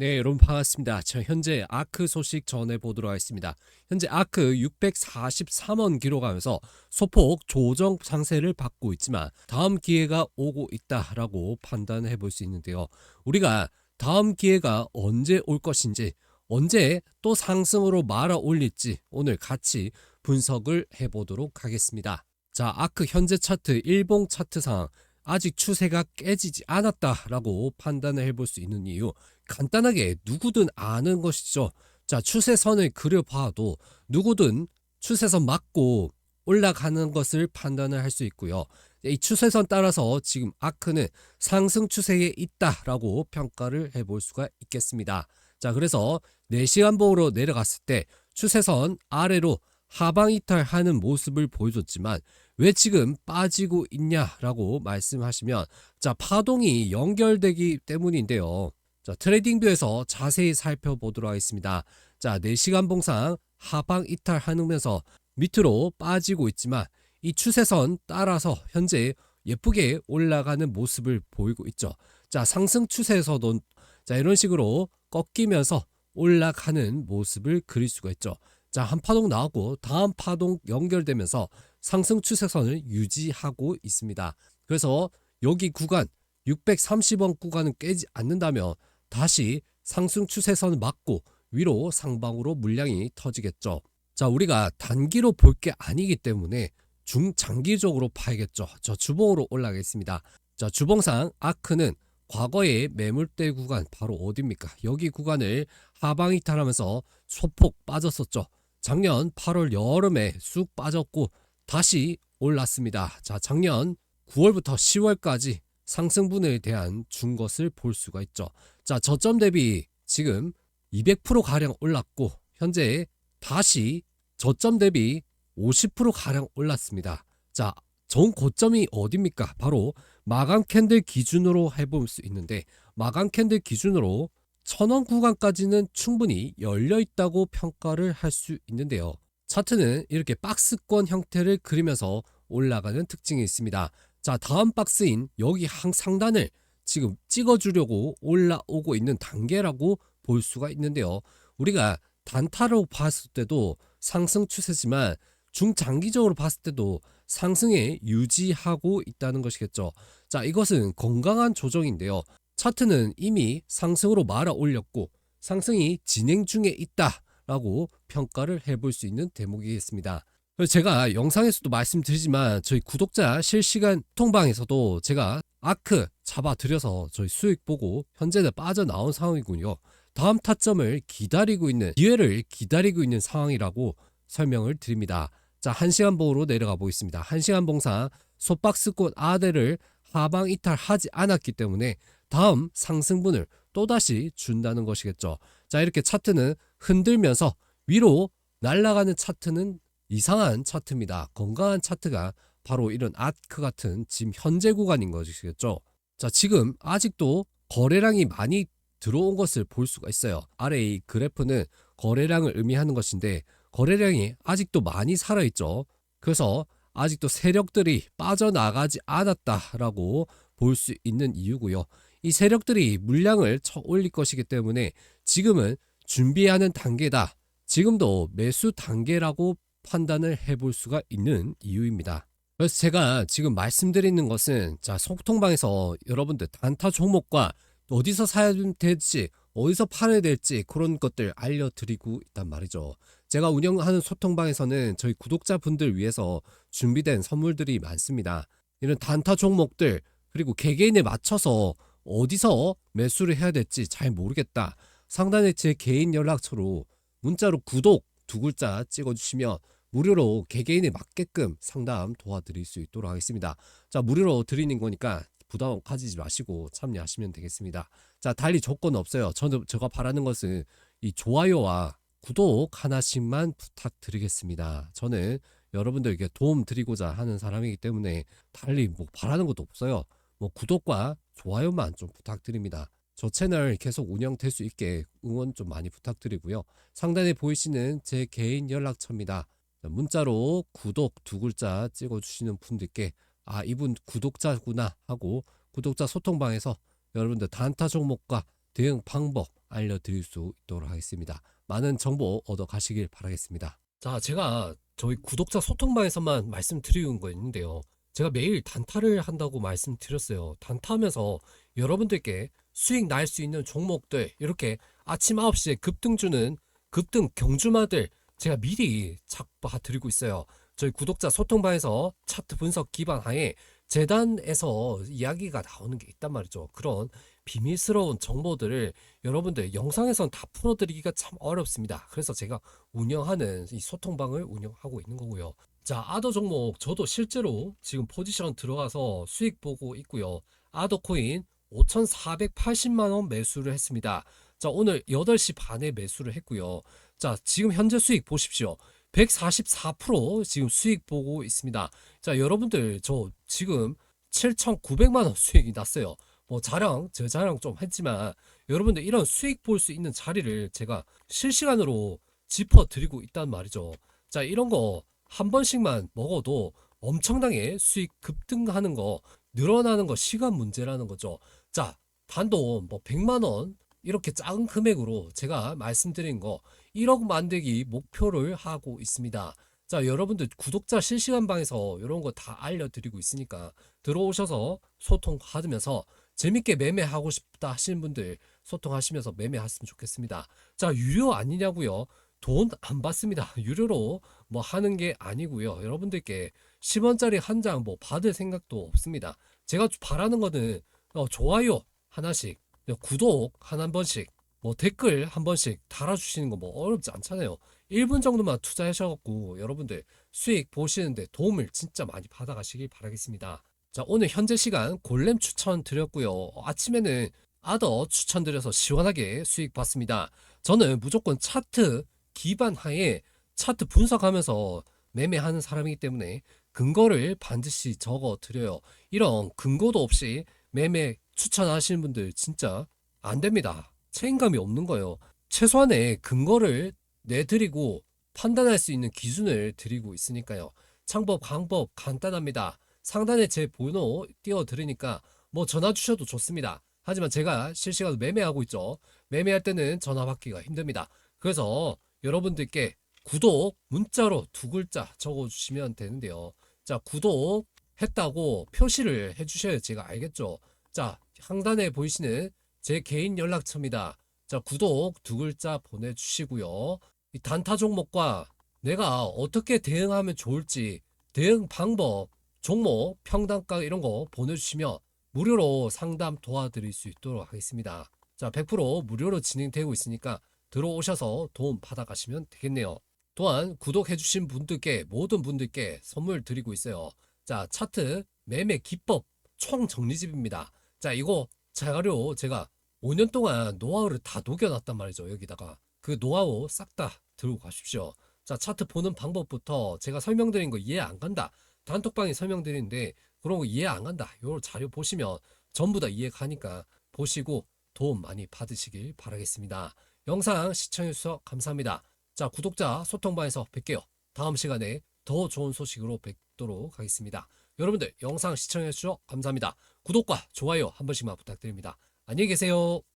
네, 여러분 반갑습니다. 저 현재 아크 소식 전해보도록 하겠습니다. 현재 아크 643원 기록하면서 소폭 조정 상세를 받고 있지만 다음 기회가 오고 있다라고 판단해 볼 수 있는데요. 우리가 다음 기회가 언제 올 것인지 언제 또 상승으로 말아 올릴지 오늘 같이 분석을 해보도록 하겠습니다. 자, 아크 현재 차트 일봉 차트 상 아직 추세가 깨지지 않았다라고 판단을 해볼 수 있는 이유 간단하게 누구든 아는 것이죠. 자, 추세선을 그려봐도 누구든 추세선 맞고 올라가는 것을 판단을 할 수 있고요. 이 추세선 따라서 지금 아크는 상승 추세에 있다라고 평가를 해볼 수가 있겠습니다. 자, 그래서 4시간 봉으로 내려갔을 때 추세선 아래로 하방 이탈하는 모습을 보여줬지만 왜 지금 빠지고 있냐라고 말씀하시면 자, 파동이 연결되기 때문인데요. 자, 트레이딩뷰에서 자세히 살펴보도록 하겠습니다. 자, 4시간 봉상 하방 이탈하면서 밑으로 빠지고 있지만 이 추세선 따라서 현재 예쁘게 올라가는 모습을 보이고 있죠. 자, 상승 추세에서도 자, 이런 식으로 꺾이면서 올라가는 모습을 그릴 수가 있죠. 자, 한 파동 나오고 다음 파동 연결되면서 상승 추세선을 유지하고 있습니다. 그래서 여기 구간 630원 구간은 깨지 않는다면 다시 상승 추세선을 맞고 위로 상방으로 물량이 터지겠죠. 자, 우리가 단기로 볼 게 아니기 때문에 중장기적으로 봐야겠죠. 저 주봉으로 올라가겠습니다. 자, 주봉상 아크는 과거의 매물대 구간 바로 어디입니까? 여기 구간을 하방 이탈하면서 소폭 빠졌었죠. 작년 8월 여름에 쑥 빠졌고 다시 올랐습니다. 자, 작년 9월부터 10월까지 상승분에 대한 준 것을 볼 수가 있죠. 자, 저점 대비 지금 200% 가량 올랐고 현재 다시 저점 대비 50% 가량 올랐습니다. 자, 전 고점이 어딥니까? 바로 마감 캔들 기준으로 해볼 수 있는데 마감 캔들 기준으로 천원 구간까지는 충분히 열려 있다고 평가를 할 수 있는데요. 차트는 이렇게 박스권 형태를 그리면서 올라가는 특징이 있습니다. 자, 다음 박스인 여기 한 상단을 지금 찍어주려고 올라오고 있는 단계라고 볼 수가 있는데요. 우리가 단타로 봤을 때도 상승 추세지만 중장기적으로 봤을 때도 상승에 유지하고 있다는 것이겠죠. 자, 이것은 건강한 조정인데요. 차트는 이미 상승으로 말아 올렸고 상승이 진행 중에 있다라고 평가를 해볼 수 있는 대목이겠습니다. 제가 영상에서도 말씀드리지만 저희 구독자 실시간 통방에서도 제가 아크 잡아드려서 저희 수익 보고 현재는 빠져나온 상황이군요. 다음 타점을 기다리고 있는 기회를 기다리고 있는 상황이라고 설명을 드립니다. 자, 1시간 봉으로 내려가 보겠습니다. 1시간 봉상 소박스꽃 아대를 하방 이탈하지 않았기 때문에 다음 상승분을 또다시 준다는 것이겠죠. 자, 이렇게 차트는 흔들면서 위로 날아가는 차트는 이상한 차트입니다. 건강한 차트가 바로 이런 아크 같은 지금 현재 구간인 것이겠죠. 자, 지금 아직도 거래량이 많이 들어온 것을 볼 수가 있어요. 아래 이 그래프는 거래량을 의미하는 것인데 거래량이 아직도 많이 살아있죠. 그래서 아직도 세력들이 빠져나가지 않았다라고 볼 수 있는 이유고요. 이 세력들이 물량을 쳐 올릴 것이기 때문에 지금은 준비하는 단계다. 지금도 매수 단계라고 판단을 해볼 수가 있는 이유입니다. 그래서 제가 지금 말씀드리는 것은 자 소통방에서 여러분들 단타 종목과 어디서 사야 될지 어디서 팔아야 될지 그런 것들 알려드리고 있단 말이죠. 제가 운영하는 소통방에서는 저희 구독자분들 위해서 준비된 선물들이 많습니다. 이런 단타 종목들 그리고 개개인에 맞춰서 어디서 매수를 해야 될지 잘 모르겠다. 상단에 제 개인 연락처로 문자로 구독 두 글자 찍어주시면 무료로 개개인에 맞게끔 상담 도와드릴 수 있도록 하겠습니다. 자, 무료로 드리는 거니까 부담 가지지 마시고 참여하시면 되겠습니다. 자, 달리 조건 없어요. 저는 제가 바라는 것은 이 좋아요와 구독 하나씩만 부탁드리겠습니다. 저는 여러분들에게 도움 드리고자 하는 사람이기 때문에 달리 뭐 바라는 것도 없어요. 뭐 구독과 좋아요만 좀 부탁드립니다. 저 채널 계속 운영될 수 있게 응원 좀 많이 부탁드리고요. 상단에 보이시는 제 개인 연락처입니다. 문자로 구독 두 글자 찍어주시는 분들께 아 이분 구독자구나 하고 구독자 소통방에서 여러분들 단타 종목과 대응 방법 알려드릴 수 있도록 하겠습니다. 많은 정보 얻어 가시길 바라겠습니다. 자, 제가 저희 구독자 소통방에서만 말씀드리는 거 있는데요. 제가 매일 단타를 한다고 말씀드렸어요. 단타하면서 여러분들께 수익 날 수 있는 종목들 이렇게 아침 9시에 급등 주는 급등 경주마들 제가 미리 잡아 드리고 있어요. 저희 구독자 소통방에서 차트 분석 기반 하에 재단에서 이야기가 나오는 게 있단 말이죠. 그런 비밀스러운 정보들을 여러분들 영상에선 다 풀어드리기가 참 어렵습니다. 그래서 제가 운영하는 이 소통방을 운영하고 있는 거고요. 자, 아더 종목 저도 실제로 지금 포지션 들어가서 수익 보고 있고요. 아더 코인 5,480만 원 매수를 했습니다. 자, 오늘 8시 반에 매수를 했고요. 자, 지금 현재 수익 보십시오. 144% 지금 수익 보고 있습니다. 자, 여러분들 저 지금 7,900만 원 수익이 났어요. 뭐 자랑, 제 자랑 좀 했지만 여러분들 이런 수익 볼 수 있는 자리를 제가 실시간으로 짚어 드리고 있단 말이죠. 자, 이런 거 한 번씩만 먹어도 엄청나게 수익 급등하는 거 늘어나는 거 시간 문제라는 거죠. 자, 단돈 뭐 100만 원 이렇게 작은 금액으로 제가 말씀드린 거 1억 만들기 목표를 하고 있습니다. 자, 여러분들 구독자 실시간 방에서 이런 거 다 알려드리고 있으니까 들어오셔서 소통하면서 재밌게 매매하고 싶다 하시는 분들 소통하시면서 매매하시면 좋겠습니다. 자, 유료 아니냐고요? 돈 안 받습니다. 유료로 뭐 하는 게 아니고요. 여러분들께 10원짜리 한 장 뭐 받을 생각도 없습니다. 제가 바라는 거는 어, 좋아요 하나씩, 구독 한 한 번씩, 뭐 댓글 한 번씩 달아주시는 거 뭐 어렵지 않잖아요. 1분 정도만 투자하셔갖고 여러분들 수익 보시는데 도움을 진짜 많이 받아가시길 바라겠습니다. 자, 오늘 현재 시간 골렘 추천 드렸고요. 아침에는 아더 추천 드려서 시원하게 수익 봤습니다. 저는 무조건 차트 기반 하에 차트 분석하면서 매매하는 사람이기 때문에 근거를 반드시 적어 드려요. 이런 근거도 없이 매매 추천하시는 분들 진짜 안 됩니다. 책임감이 없는 거예요. 최소한의 근거를 내드리고 판단할 수 있는 기준을 드리고 있으니까요. 창법, 방법 간단합니다. 상단에 제 번호 띄워드리니까 뭐 전화 주셔도 좋습니다. 하지만 제가 실시간으로 매매하고 있죠. 매매할 때는 전화 받기가 힘듭니다. 그래서 여러분들께 구독 문자로 두 글자 적어주시면 되는데요. 자, 구독 했다고 표시를 해주셔야 제가 알겠죠. 자, 상단에 보이시는 제 개인 연락처입니다. 자, 구독 두 글자 보내주시고요. 이 단타 종목과 내가 어떻게 대응하면 좋을지 대응 방법, 종목, 평단가 이런 거 보내주시면 무료로 상담 도와드릴 수 있도록 하겠습니다. 자, 100% 무료로 진행되고 있으니까 들어오셔서 도움 받아가시면 되겠네요. 또한 구독해주신 분들께 모든 분들께 선물 드리고 있어요. 자, 차트 매매 기법 총 정리집입니다. 자, 이거 자료 제가 5년 동안 노하우를 다 녹여놨단 말이죠. 여기다가 그 노하우 싹 다 들고 가십시오. 자, 차트 보는 방법부터 제가 설명드린 거 이해 안 간다. 단톡방에 설명드리는데 그런 거 이해 안 간다. 요 자료 보시면 전부 다 이해 가니까 보시고 도움 많이 받으시길 바라겠습니다. 영상 시청해주셔서 감사합니다. 자, 구독자 소통방에서 뵐게요. 다음 시간에 더 좋은 소식으로 뵙도록 하겠습니다. 여러분들 영상 시청해주셔서 감사합니다. 구독과 좋아요 한 번씩만 부탁드립니다. 안녕히 계세요.